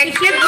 একটা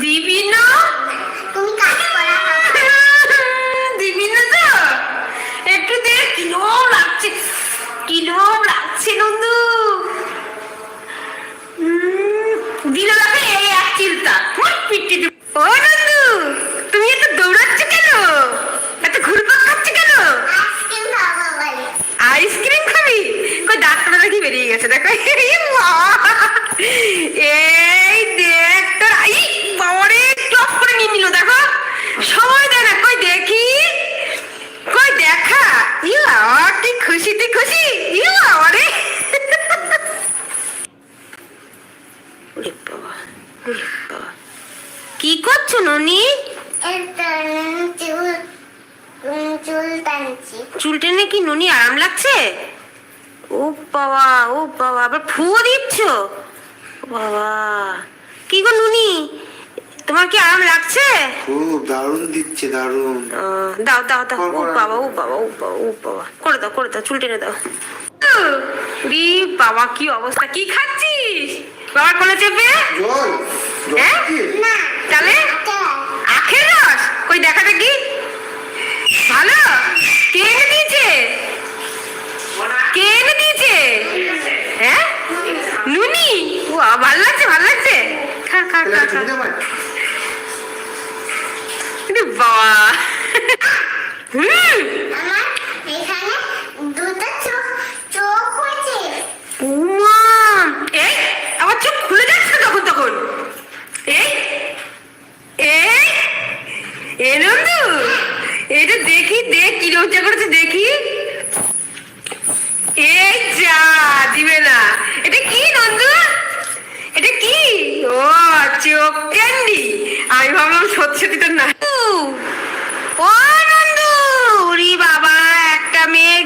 দিবি না? দিবি না তো? একটু দেখ কিলো লাগছে। কিরম লাগছে নন্দু উম, দিল লাগে এই এক চিন্তা পিটি ও নন্দু তুমি এত দৌড়াচ্ছ কেন এত ঘুরপাক খাচ্ছ কেন আইসক্রিম খাবি কই ডাক্তার দেখি বেরিয়ে গেছে দেখো এই মা! এই দেখ তোর আই বাবারে টপ করে নিয়ে নিল দেখো সময় দেয় না কই দেখি কই দেখা ইউ আমার কি খুশি তুই খুশি ইউ আমারে ওরে বাবা ওরে বাবা কি করছ ননি চুল টানছি চুল টেনে কি ননি আরাম লাগছে ও বাবা ও বাবা আবার ফুয়ো দিচ্ছ ও বাবা কি গো নুনি তোমার কি আরাম লাগছে খুব দারুণ দিচ্ছে দারুণ আহ, দাও ও বাবা ও বাবা ও বাবা ও বাবা। করে দাও করে দাও চুল টেনে দাও। রি বাবা কি অবস্থা? কি খাচ্ছিস? বাবার কোলে চেপে? হ্যাঁ? তাহলে আখের রস। কই দেখা দেখি। ভালো? কে এনে দিয়েছে? কে এনে দিয়েছে? হ্যাঁ? নুনি? ও ভালো লাগছে ভালো লাগছে। খা খা খা খা। বাবা। হুম! আমার এখানে দুটো চোখ চোখ হয়েছে এই আমার চোখ খুলে যাচ্ছে তখন তখন। এই এই এ নন্দু এটা দেখি দেখ কি রোজা করেছে দেখি। এই যা দিবে না। এটা কি নন্দু? এটা কি? ও চোখ ক্যান্ডি আমি ভাবলাম সত্যি সত্যি তো না ও নন্দু ওরে বাবা একটা মেয়ে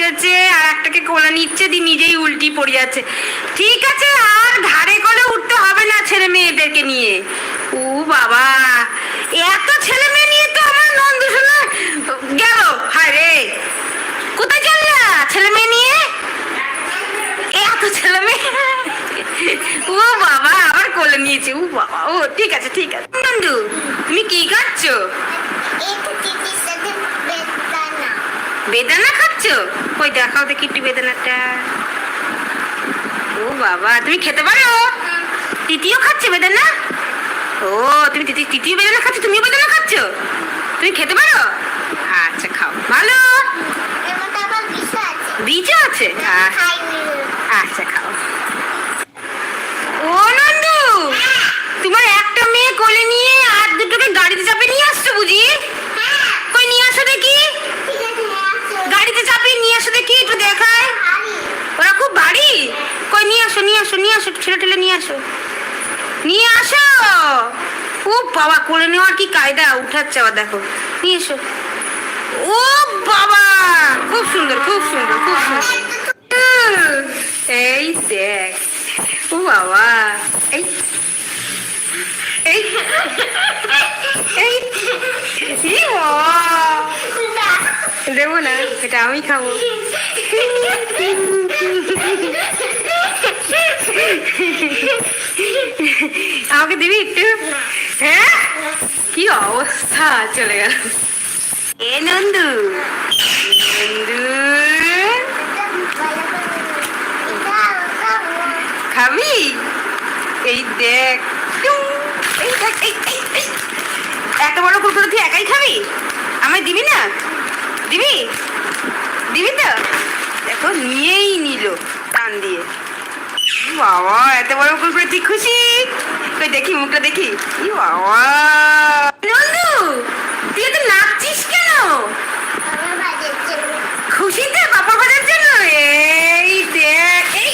উঠেছে আর একটাকে কোলে নিচ্ছে দি নিজেই উল্টি পড়ে যাচ্ছে। ঠিক আছে আর ঘাড়ে কোলে উঠতে হবে না ছেলে মেয়েদেরকে নিয়ে। ও বাবা এত ছেলে মেয়ে নিয়ে তো আমার নন্দু শোনা গেল। হায় রে কোথায় চললা ছেলে মেয়ে নিয়ে? এত ছেলে মেয়ে। ও বাবা আবার কোলে নিয়েছে। ও বাবা ও ঠিক আছে ঠিক আছে। নন্দু তুমি কি খাচ্ছ? সাথে বেদানা। বেদানা খাচ্ছ? কই দেখাও দেখি একটু বেদানাটা ও বাবা, তুমি খেতে পারো? তৃতীয় খাচ্ছে বেদানা? ও, তুমি তৃতীয় বেদানা খাচ্ছ? তুমিও বেদানা খাচ্ছ? তুমি খেতে পারো? আচ্ছা খাও। ভালো। খুব বাবা, কোলে নেওয়ার কি কায়দা? উঠাচ্ছে আবার, দেখো। নিয়ে এসো। ও বাবা, খুব সুন্দর খুব সুন্দর খুব সুন্দর। এই দেখ, ও বাবা, এই এই এই দেবো না, এটা আমি খাব। অবস্থা চলে গেল এ নন্দু নন্দু খাবি এই দেখ। এত বড় কুকুর তুই একাই খাবি আমায় দিবি না দিবি দিবি তো দেখো নিয়েই নিল টান দিয়ে বাবা এত বড় কুকুর তুই খুশি দেখি মুখটা দেখি ই বাবা নন্দু তুই তো নাচছিস কেন খুশিতে পাপড় ভাজার জন্য এই দেখ এই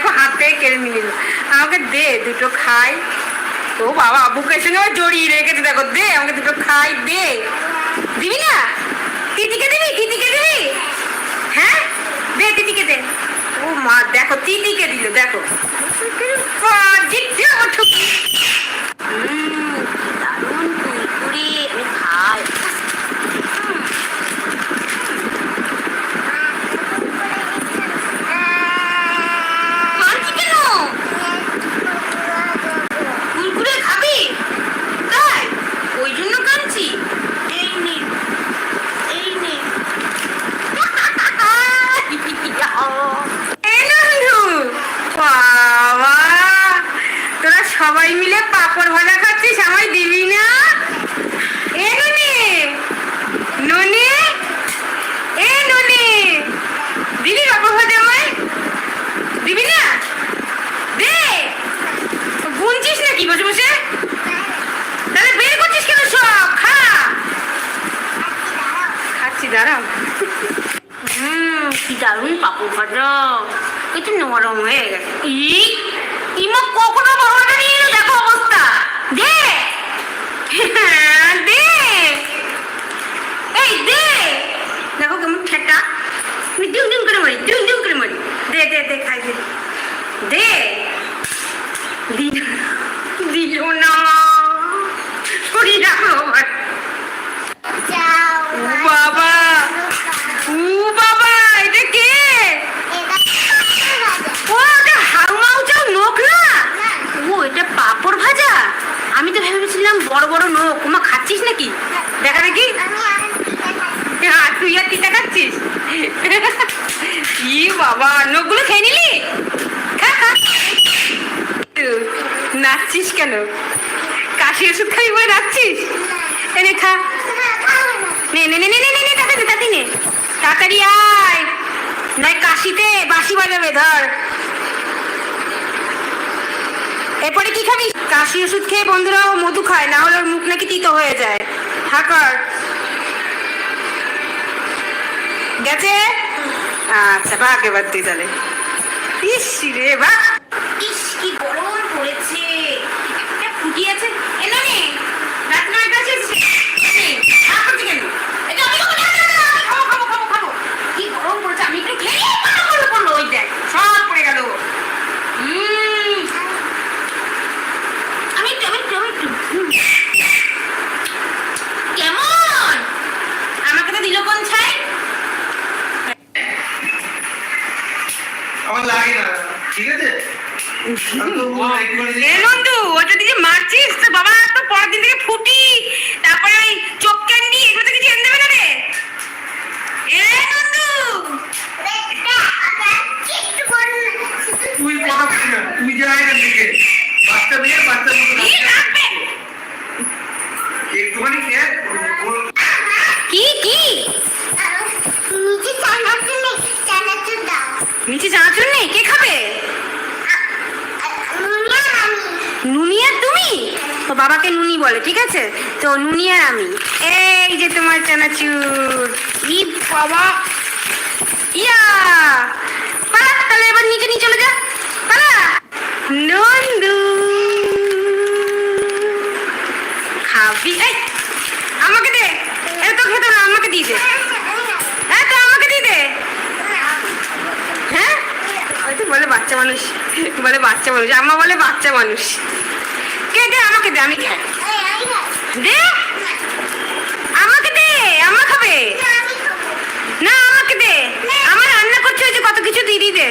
দেখো হাতে কেড়ে নিয়ে নিল আমাকে দে, দুটো খাই। ও বাবা, বুকের সঙ্গে জড়িয়ে রেখেছে, দেখো দে, আমাকে দুটো খাই, দে দিবি না তিতিকে দিবি তিতিকে দিবি হ্যাঁ দে তিতিকে দে ও মা দেখো তিতিকে দিল দেখো বাহ, জিততে ওঠো। উম, দারুণ কুরকুরে আমি খাই কাঁদছি কেন কুরকুরে খাবি তাই ওই জন্য কাঁদছি এই নে এই নে এ নন্দু বাবা তোরা সবাই মিলে পাপড় ভাজা খাচ্ছিস আমায় দিবি না এ ননি ননি এ ননি দিবি পাপড় ভাজা আমায় দিবি না দে গুনছিস নাকি বসে বসে তাহলে বের করছিস কেন সব খা খাচ্ছি দাঁড়াও হুম কি দারুণ পাপড় ভাজা একটু নরম হয়ে গেছে। কখনো বাবাটা দেখো অবস্থা। হ্যাঁ, দে। এই দে। দেখো কেমন ঠেটা। আমি ডিম ডিম করে মারি ডিম ডিম করে মারি। দে দে দে খাই দে। দে। দিল না সরি রাখো আবার ও বাবা ও বাবা এটা কে ও এটা হাউমাউ চাও নোক না ও এটা পাপড় ভাজা আমি তো ভেবেছিলাম বড় খাচ্ছিস নাকি? দেখা হ্যাঁ, তুই আর খাচ্ছিস? ই বাবা নোকগুলো খেয়ে নিলি। নাচছিস কেন? কাশি ওষুধ খাবি বলে নাচছিস? এনে খা। নে নে নে নে নে নে নে তাড়াতাড়ি নে। তাড়াতাড়ি আয়। নয় কাশিতে বাঁশি বাজাবে ধর। এরপরে কি খাবি? কাশি ওষুধ খেয়ে বন্ধুরা ও মধু খায়, না হলে ওর মুখ নাকি তিতো হয়ে যায়। হাকার। গেছে? আচ্ছা ভাগ এবার তুই তাহলে। ইস রে বা ইস কি গরম পড়েছে একটা ফুটিয়েছে এলো নে রাত নয়টা শেষে কেন এটা আমি খাব না, না, না, আমি খাব খাব খাব খাব কি গরম পড়েছে আমি একটু খেয়ে পাটা পড়ল পড়ল ওই দেখ সব পড়ে গেল উম, আমি একটু আমি একটু আমি একটু হুম। কেমন আমাকে তো দিল কোন ছাই আমার লাগে না ঠিক আছে আমি তো একটু করে দিই। এ নন্দু ওটা দিকে মারছিস তো বাবা তো পরের দিন থেকে ফুটি তারপরে ওই চোখ ক্যান্ডি এগুলো থেকে চেন দেবে না রে এ নন্দু তুই কথা বলিস না, তুই যা এখান থেকে বাচ্চা মেয়ে বাচ্চা মতো কি রাখবে একটুখানি খেয়ে ওর- কি কি নিচে চানাচুর নেই চানাচুর দাও নিচে চানাচুর নেই কে খাবে নুনিয়া আমি নুনিয়া তুমি তো বাবাকে নুনি বলে ঠিক তো নুনিয়া আমি। এই যে তোমার চানাচুর। ই বাবা। ইয়া! পালা, তাহলে এবার নিচে নিয়ে চলে যা। পালা। নন্দু। খাবি? এই, আমাকে দে। এত খেতে না আমাকে দিয়ে দে। হ্যাঁ তো আমাকে দিয়ে দে। হ্যাঁ? ওই তো বলে বাচ্চা মানুষ। বলে বাচ্চা মানুষ। আম্মা বলে বাচ্চা মানুষ। কে দে, আমাকে দে, আমি খাই। দে। আমাকে দে আমা খাবে। না আমাকে দে। আমার রান্না করছে যে কত কিছু দিদি দে।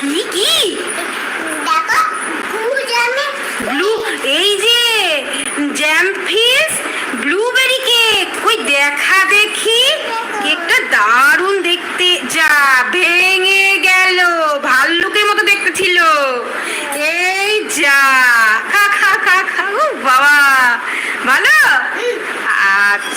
কি কি? ব্লু এই যে জ্যাম ফিস ব্লুবেরি কেক কই দেখা দেখি। কেকটা দারুণ দেখতে। যাবে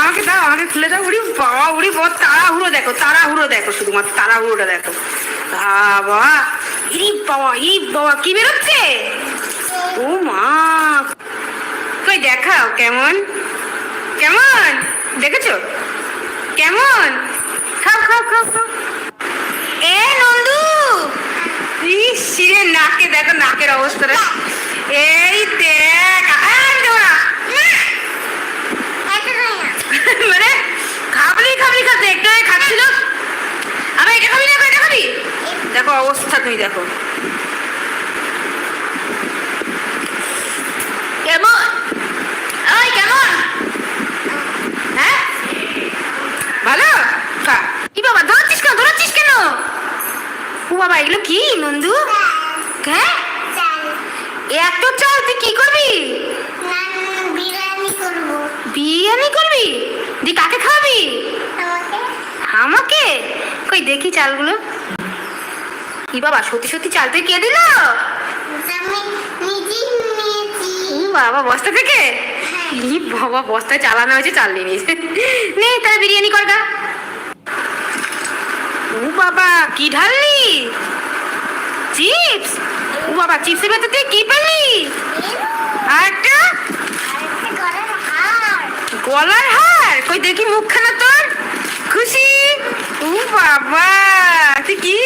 আমাকে দাও, আমাকে খুলে দাও। উড়ি বাবা উড়ি বাবা তাড়াহুড়ো দেখো তাড়াহুড়ো দেখো, শুধুমাত্র তাড়াহুড়োটা দেখো। বাবা ইরি বাবা ইরি বাবা, কি বেরোচ্ছে? ও মা। কই, দেখাও, কেমন? কেমন? দেখেছ? কেমন? খাও খাও খাও খাও। এ নন্দু! ইস নাকে দেখো, নাকের অবস্থাটা। এই দেখ আর দেবো না। এটা নয় না মানে খাবলি খাচ্ছিল। এটা খাবি না এটা খাবি? দেখো অবস্থা তুমি দেখো। কেমন? ওই কেমন? হ্যাঁ? ভালো? কি বাবা ধরছিস কেন? ধরছিস কেন? ও বাবা এগুলো কি নন্দু? হ্যাঁ? এত চাল তুই কি করবি? বিরিয়ানি করবি। দি কাকে আমাকে কই দেখি চালগুলো। কি বাবা সত্যি সত্যি চাল তুই কে দিল? বাবা বস্তা থেকে? ই বাবা বস্তায় চালানো হয়েছে চাল নিয়ে নিয়েছে। নে তাহলে বিরিয়ানি কর গা। ও বাবা কি ঢাললি? চিপস? ও বাবা চিপসের ভেতর তুই কি পেলি? আরেকটা? গলার হার? কই দেখি মুখখানা তোর। বাবা কি?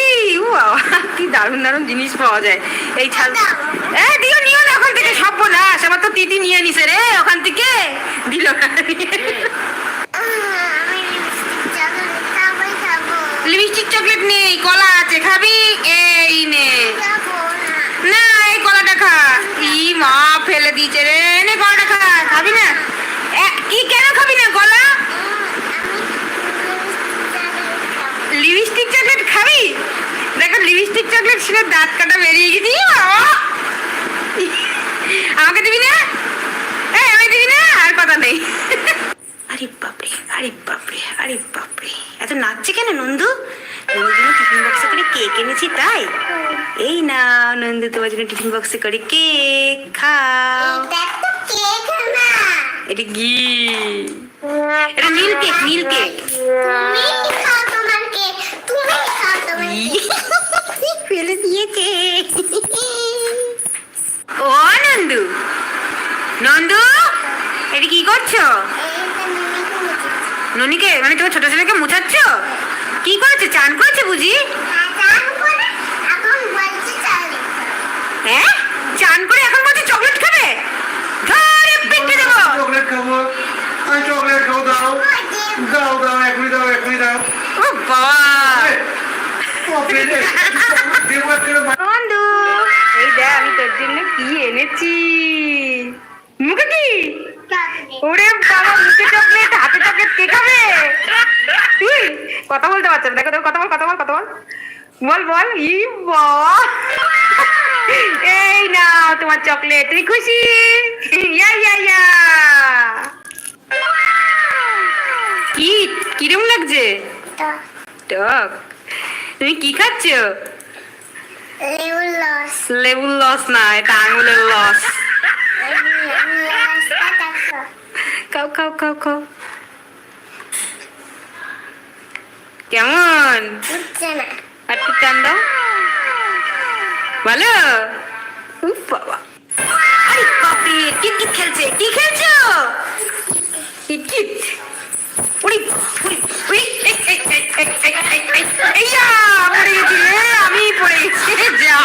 জিনিস পাওয়া যায়। এই দিও, নিও লিপস্টিক চকলেট নেই, কলা আছে, খাবি? এই নে। না, এই কলাটা খা। ই মা, ফেলে দিয়েছে রে। নে, কলাটা খা, খাবি না? কি, কেন খাবি না কলা আমি লিপস্টিক চকলেট খাব? দেখো লিপস্টিক চকলেট ছিল দাঁত কাটা বেরিয়ে গেছি। আমাকে দিবি না? এই আমি দিবি না? আর কথা নেই। আরে বাপরে আরে বাপরে আরে বাপরে। এত নাচছে কেন নন্দু? নন্দুর টিফিন বক্সে করে কেক এনেছি তাই? এই না নন্দু তোমার জন্য টিফিন বক্সে করে কেক খাও। এটা কি এটা নীল কেক নীল কেক তুমি খাও তোমার কেক তুমি খাও তোমার কেক ফেলে দিয়েছে ও নন্দু। নন্দু এটা কি করছ? ননিকে মানে তোমার ছোট ছেলেকে মুছাচ্ছ? কি করেছে? চান করেছে বুঝি? হ্যাঁ? চান করে এখন বলছে চকলেট খাবে? ধরে পেটে দেবো চকলেট খাব। আমি চকলেট খাব দাও। দাও দাও এখনই দাও এখনই দাও। ও বাবা। বন্ধু এই দেখ আমি তোর জন্য কি এনেছি। মুখে কি? ওরে বাবা মুখে চকলেট হাতে চকলেট কে খাবে? তুই কথা বলতে পারছ দেখো দেখো কথা বল কথা বল কথা বল। বল বল। ই বাবা এই না তোমার চকলেট তুমি খুশি? ইয়া ইয়া ইয়া। কি? কিরম লাগছে? টক। তুমি কি খাচ্ছ? লেবুর লস লেবুর লস না এটা আঙুলের লস খাও খাও খাও খাও। কেমন? আর একটু টান দাও। ভালো? উফ বাবা। আরে বাপরে কিট কিট খেলছে? কি খেলছো? আমি পড়ে যা।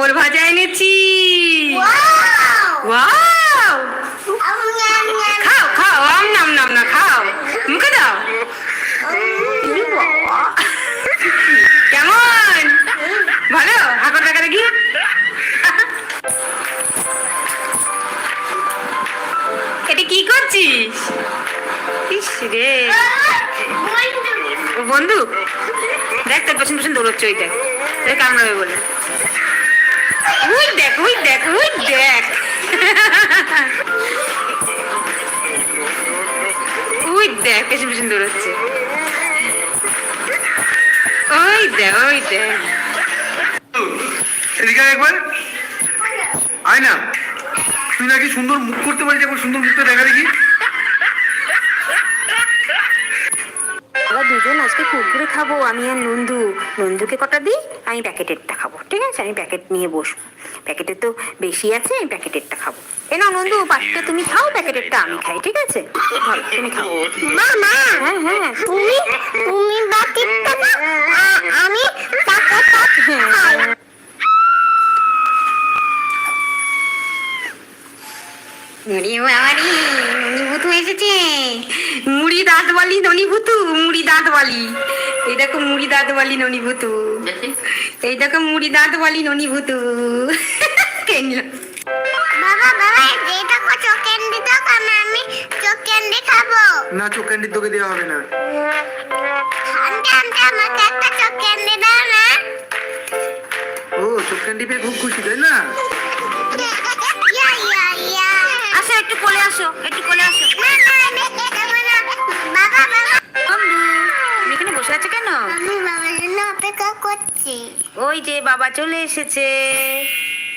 পাপড় ভাজা এনেছি। খাও খাও আম নাম নাম না খাও। মুখে দাও। কেমন? ভালো? হাঁকর দেখা দেখি। এটা কি করছিস? ইস রে। বন্ধু। দেখ তোর পেছন পেছন দৌড়চ্ছে ওই দেখ। দেখ কামড়াবে বলে। পেছন পেছন দৌড়াচ্ছে। ওই দেখ ওই দে। এদিকে একবার। আয় না। তুই নাকি সুন্দর মুখ করতে পারিস এখন সুন্দর মুখটা দেখা দেখি। আমরা দুজন আজকে কুকুরে খাব আমি আর নন্দু। নন্দুকে কটা দিই? আমি প্যাকেটেরটা খাব ঠিক আছে? আমি প্যাকেট নিয়ে বসবো। প্যাকেটে তো বেশি আছে আমি প্যাকেটেরটা খাব। এ না নন্দু পাঁচটা তুমি খাও প্যাকেটেরটা আমি খাই ঠিক আছে? ভালো তুমি খাও। মামা হ্যাঁ হ্যাঁ তুমি তুমি বাটিটা আমি টাকাটা মুড়ি বাবারি ননিভূতু এসেছে। মুড়ি দাঁতওয়ালি ননিভূতু মুড়ি দাঁতওয়ালি। এই দেখো মুড়ি দাঁতওয়ালি ননিভূতু। এই দেখো মুড়ি দাঁতওয়ালি ননিভূতু। কেন বাবা বাবা যেটা কো চোখ ক্যান্ডি দাও আমি আমি চোখ খাব। না চোখ ক্যান্ডি তোকে দেওয়া হবে না। আন্টি আন্টি আমাকে একটা চোখ ক্যান্ডি দাও না। ও চোখ ক্যান্ডি পেয়ে খুব খুশি তাই না? কোলে আসো একটু কোলে আসো। বন্ধু তুমি এখানে বসে আছো কেন? আমি বাবার জন্য অপেক্ষা করছি ওই যে বাবা চলে এসেছে।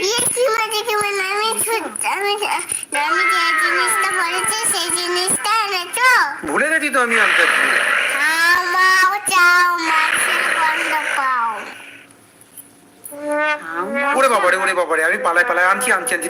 ইয়ে কি মজা কি মজা আমি আমি আমি যে জিনিসটা বলেছি সেই জিনিসটা এনেছো ভুলে গেছি তো আমি আনতে। চাও চাও মাছের গন্ধ পাও ওরে বাবারে ওরে বাবারে আমি পালায় পালায় আনছি আনছি আনছি।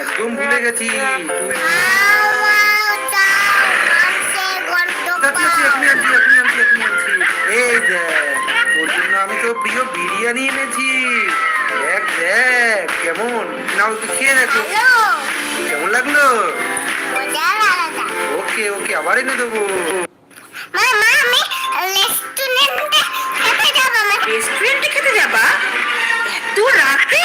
একদম ভুলে গেছি। আমি তো প্রিয় বিরিয়ানি এনেছি। দেখ দেখ, কেমন? নাও তুই খেয়ে দেখো। কেমন লাগল? ওকে ওকে, আবার এনে দেবো। খেতে যাবা? এত রাতে?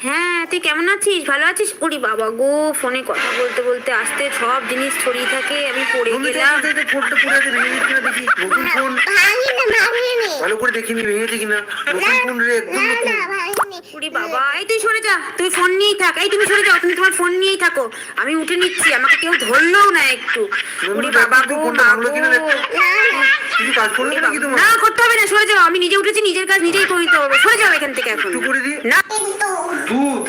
হ্যাঁ তুই কেমন আছিস? ভালো আছিস? ওরে বাবা গো ফোনে কথা বলতে বলতে আসতে সব জিনিস ছড়িয়ে থাকে আমি পড়ে বন্ধু, গেলাম। চল, চল, চল, ফোনটা পড়ে আছে ভেঙে দিচ্ছি দেখি। নতুন ফোন। ভাঙি না ভাঙিনি। ভালো করে দেখিনি ভেঙেছে কিনা? নতুন ফোন রে একদম না নতুন। না ভাঙিনি। উরি বাবা এই তুই সরে যা তুই ফোন নিয়েই থাক এই তুমি সরে যাও তুমি তোমার ফোন নিয়েই থাকো। আমি উঠে নিচ্ছি আমাকে কেউ ধরলেও না একটু। বাবা গো মা। গো। না করতে হবে না সরে যাও আমি নিজে উঠেছি নিজের কাজ নিজেই করে নিতে হবে। সরে যাও এখান থেকে এখন। একটু করে দি না। কিন্তু দুধ?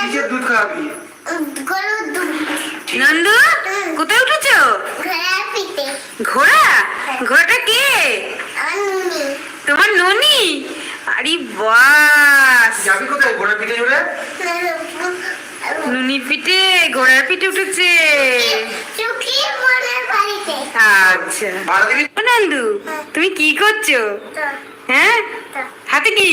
কিসের দুধ খাওয়াবি? গরুর দুধ। নন্দু কোথায় উঠেছো? পিঠে। ঘোড়া? ঘোড়াটা কে? তোমার ননি? আরে বাস। যাবি কোথায় ঘোড়া পিঠে চড়ে? নুনি পিঠে ঘোড়ার পিঠে উঠেছে। চুকি মনের বাড়িতে। আচ্ছা। নন্দু তুমি কি করছ? হ্যাঁ? হাতে কি?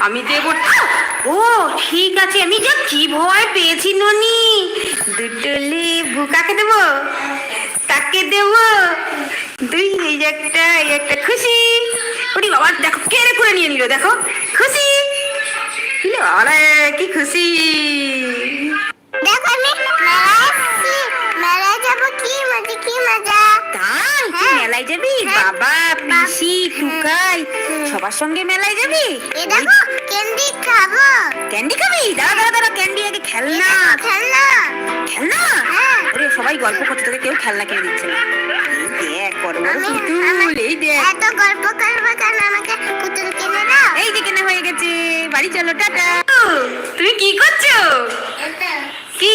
আমি দেবো ও, ঠিক আছে, আমি যা কি ভয় পেয়েছি ননি। দুটো লেবু কাকে দেবো? তাকে দেবো? দুই, এই একটা এই একটা, খুশি। ওরে বাবা, দেখো, কেড়ে করে নিয়ে নিল, দেখো, খুশি। আরে কি খুশি। মেলায় যাবি? বাবা পিসি টুকাই সবার সঙ্গে মেলায় যাবি? এ দেখো ক্যান্ডি খাব। ক্যান্ডি খাবি? দাঁড়া দাঁড়া দাঁড়া ক্যান্ডি আগে খেলনা। খেলনা। খেলনা? হ্যাঁ। আরে সবাই গল্প করতে তোকে কেউ খেলনা কিনে দিচ্ছে না। দেখ বড় বড় পুতুল এই দেখ। এত গল্প করব কেন? আমাকে পুতুল কিনে দাও। এই যে কেনা হয়ে গেছে বাড়ি চলো টাটা। তুমি কি করছ? কি?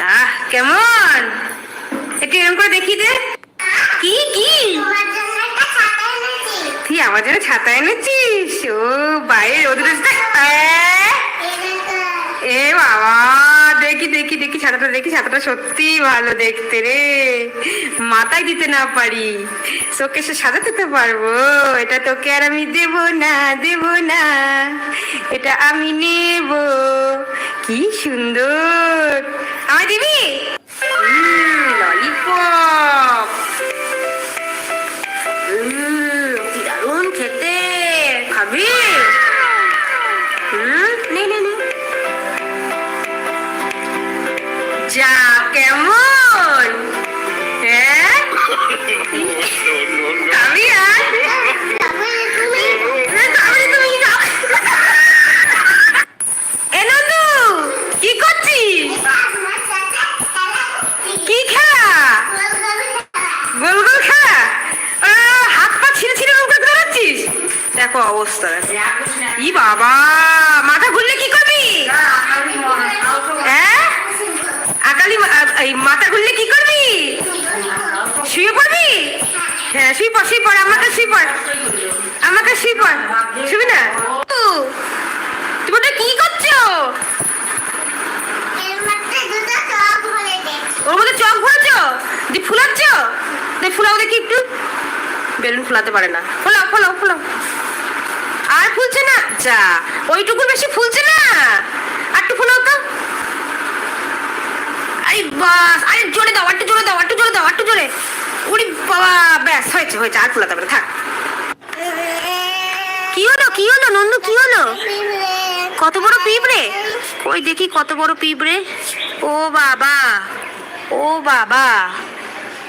আহ, কেমন? একটু এরকম করে দেখি দে। কি কি? তুই আমার জন্য ছাতা এনেছিস? ও বাইরে রোদ রোদ এ বাবা, দেখি দেখি দেখি ছাতাটা দেখি ছাতাটা সত্যি ভালো দেখতে রে। মাথায় দিতে না পারি। সে সাজাতে তো পারব। এটা তোকে আর আমি দেব না দেব না। এটা আমি নেব। কি সুন্দর। আমায় দিবি ললিপপ দি ফুলাচ্ছ দি ফুলাও দেখি একটু। বেলুন ফুলাতে পারে না। ফুলাও ফুলাও ফুলাও। আর ফুলছে না? যা ওইটুকু বেশি ফুলছে না। আর একটু ফুলাও তো। আরে বাস, আরে জোরে দাও, একটু জোরে দাও, একটু জোরে দাও, একটু জোরে। উড়ি বাবা, ব্যাস, হয়েছে হয়েছে, আর ফুলাতে পারে থাক। কি হলো কি হলো, নন্দু, কি হলো? কত বড় পিঁপড়ে? ওই দেখি কত বড় পিঁপড়ে। ও বাবা ও বাবা।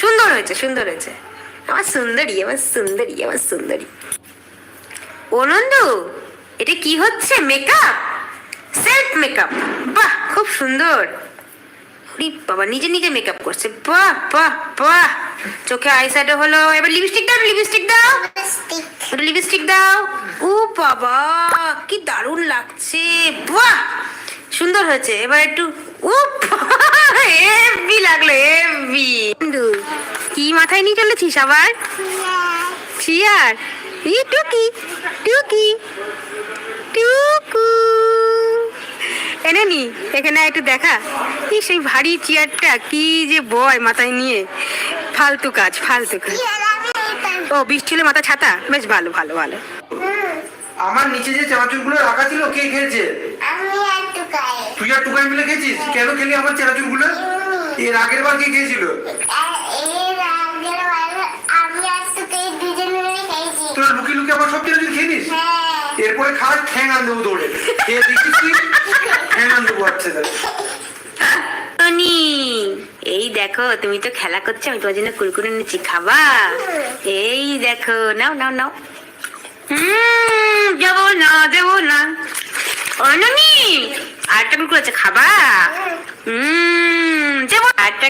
সুন্দর হয়েছে সুন্দর হয়েছে। আমার সুন্দরী আমার সুন্দরী আমার সুন্দরী। ও নন্দু এটা কি হচ্ছে? মেকআপ সেলফ মেকআপ বাহ খুব সুন্দর। ওরে বাবা নিজে নিজে মেকআপ করছে। বাহ বাহ বাহ। চোখে আই শ্যাডো হলো এবার লিপস্টিক দাও লিপস্টিক দাও। লিপস্টিক দাও। ও বাবা কি দারুণ লাগছে। বাহ! সুন্দর হয়েছে। এবার একটু ও হেভি লাগল, হেভি। কি মাথায় নিয়ে চলেছিস আবার? চিয়ার ই টুকি টুকি, টুকু। এনে নি, এখানে একটু দেখা। কি সেই ভারী চেয়ারটা, কি যে বয় মাথায় নিয়ে। ফালতু কাজ ফালতু কাজ। ও, বৃষ্টি হলে মাথা ছাতা? বেশ ভালো ভালো ভালো। আমার নিচে যে চানাচুরগুলো রাখা ছিল, কে খেয়েছে তুই আর টুকাই মিলে খেয়েছিস? কেন খেলি আমার এর আগের বার কে খেয়েছিল? তোরা লুকিয়ে লুকিয়ে আমার সব চানাচুর খেয়ে নিস হ্যাঁ। এরপরে খাওয়ার ঠ্যাং আন দেবো দৌড়ে। খেয়ে দিচ্ছিস তুই? ঠ্যাং আন দেবো আচ্ছা টনি এই দেখো তুমি তো খেলা করছ আমি তোমার জন্য কুরকুরে এনেছি খাবা? এই দেখো নাও নাও নাও। হুম যাব না দেবো না। অননি আরেকটা কুরকুরে আছে খাবা হুম। যাব আরেকটা